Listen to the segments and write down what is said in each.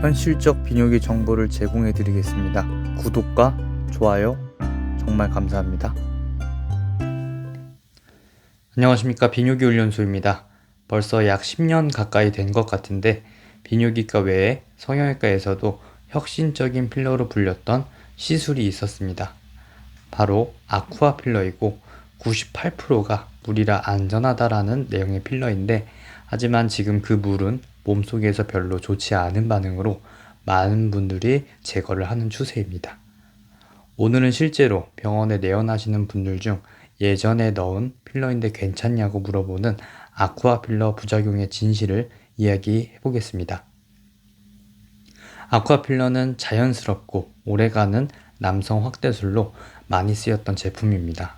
현실적 비뇨기 정보를 제공해 드리겠습니다. 구독과 좋아요 정말 감사합니다. 안녕하십니까 비뇨기 훈련소입니다. 벌써 약 10년 가까이 된 것 같은데 비뇨기과 외에 성형외과에서도 혁신적인 필러로 불렸던 시술이 있었습니다. 바로 아쿠아 필러이고 98%가 물이라 안전하다라는 내용의 필러인데 하지만 지금 그 물은 몸속에서 별로 좋지 않은 반응으로 많은 분들이 제거를 하는 추세입니다. 오늘은 실제로 병원에 내원하시는 분들 중 예전에 넣은 필러인데 괜찮냐고 물어보는 아쿠아 필러 부작용의 진실을 이야기해 보겠습니다. 아쿠아 필러는 자연스럽고 오래가는 남성 확대술로 많이 쓰였던 제품입니다.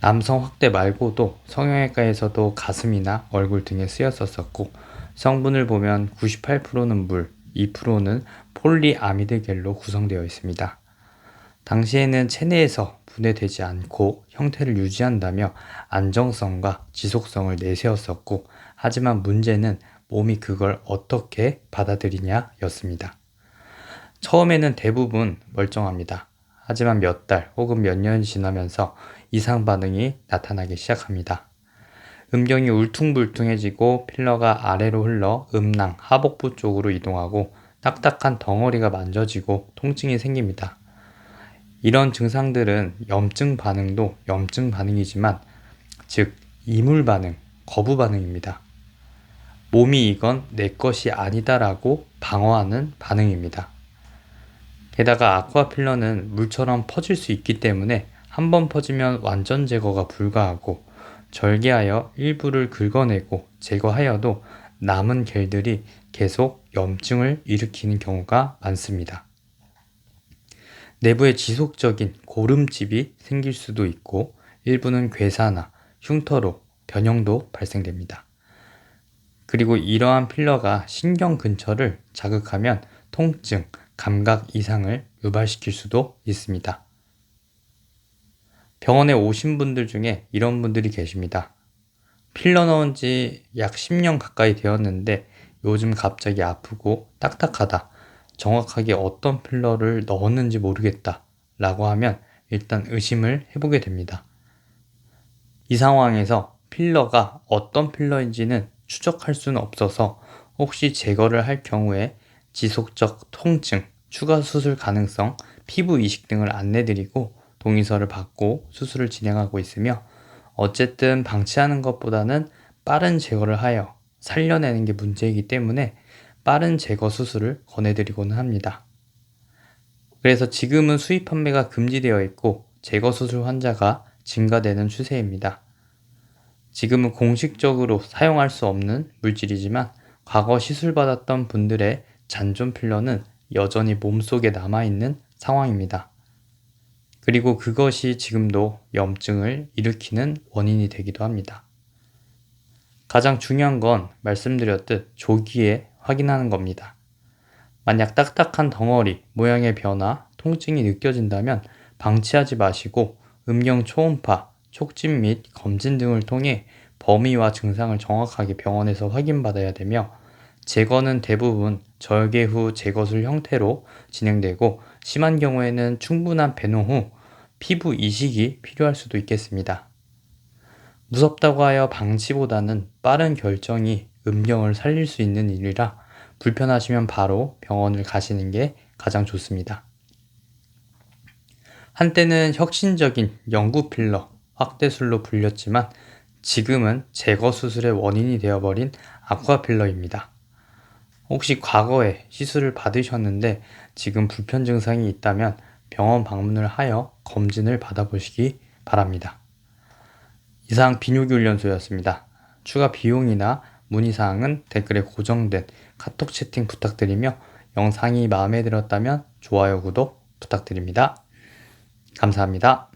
남성 확대 말고도 성형외과에서도 가슴이나 얼굴 등에 쓰였었었고 성분을 보면 98%는 물, 2%는 폴리아미드 겔로 구성되어 있습니다. 당시에는 체내에서 분해되지 않고 형태를 유지한다며 안정성과 지속성을 내세웠었고 하지만 문제는 몸이 그걸 어떻게 받아들이냐 였습니다. 처음에는 대부분 멀쩡합니다. 하지만 몇 달 혹은 몇 년이 지나면서 이상 반응이 나타나기 시작합니다. 음경이 울퉁불퉁해지고 필러가 아래로 흘러 음낭, 하복부 쪽으로 이동하고 딱딱한 덩어리가 만져지고 통증이 생깁니다. 이런 증상들은 염증 반응도 염증 반응이지만 즉 이물 반응, 거부 반응입니다. 몸이 이건 내 것이 아니다라고 방어하는 반응입니다. 게다가 아쿠아 필러는 물처럼 퍼질 수 있기 때문에 한 번 퍼지면 완전 제거가 불가하고 절개하여 일부를 긁어내고 제거하여도 남은 겔들이 계속 염증을 일으키는 경우가 많습니다. 내부에 지속적인 고름집이 생길 수도 있고 일부는 괴사나 흉터로 변형도 발생됩니다. 그리고 이러한 필러가 신경 근처를 자극하면 통증, 감각 이상을 유발시킬 수도 있습니다. 병원에 오신 분들 중에 이런 분들이 계십니다. 필러 넣은 지 약 10년 가까이 되었는데 요즘 갑자기 아프고 딱딱하다. 정확하게 어떤 필러를 넣었는지 모르겠다. 라고 하면 일단 의심을 해보게 됩니다. 이 상황에서 필러가 어떤 필러인지는 추적할 수는 없어서 혹시 제거를 할 경우에 지속적 통증, 추가 수술 가능성, 피부 이식 등을 안내드리고 동의서를 받고 수술을 진행하고 있으며 어쨌든 방치하는 것보다는 빠른 제거를 하여 살려내는 게 문제이기 때문에 빠른 제거 수술을 권해드리고는 합니다. 그래서 지금은 수입 판매가 금지되어 있고 제거 수술 환자가 증가되는 추세입니다. 지금은 공식적으로 사용할 수 없는 물질이지만 과거 시술받았던 분들의 잔존 필러는 여전히 몸속에 남아있는 상황입니다. 그리고 그것이 지금도 염증을 일으키는 원인이 되기도 합니다. 가장 중요한 건 말씀드렸듯 조기에 확인하는 겁니다. 만약 딱딱한 덩어리, 모양의 변화, 통증이 느껴진다면 방치하지 마시고 음경 초음파, 촉진 및 검진 등을 통해 범위와 증상을 정확하게 병원에서 확인받아야 되며 제거는 대부분 절개 후 제거술 형태로 진행되고 심한 경우에는 충분한 배농 후 피부 이식이 필요할 수도 있겠습니다. 무섭다고 하여 방치보다는 빠른 결정이 음경을 살릴 수 있는 일이라 불편하시면 바로 병원을 가시는 게 가장 좋습니다. 한때는 혁신적인 연구 필러, 확대술로 불렸지만 지금은 제거 수술의 원인이 되어버린 아쿠아 필러입니다. 혹시 과거에 시술을 받으셨는데 지금 불편 증상이 있다면 병원 방문을 하여 검진을 받아보시기 바랍니다. 이상 비뇨기 훈련소였습니다. 추가 비용이나 문의사항은 댓글에 고정된 카톡 채팅 부탁드리며 영상이 마음에 들었다면 좋아요, 구독 부탁드립니다. 감사합니다.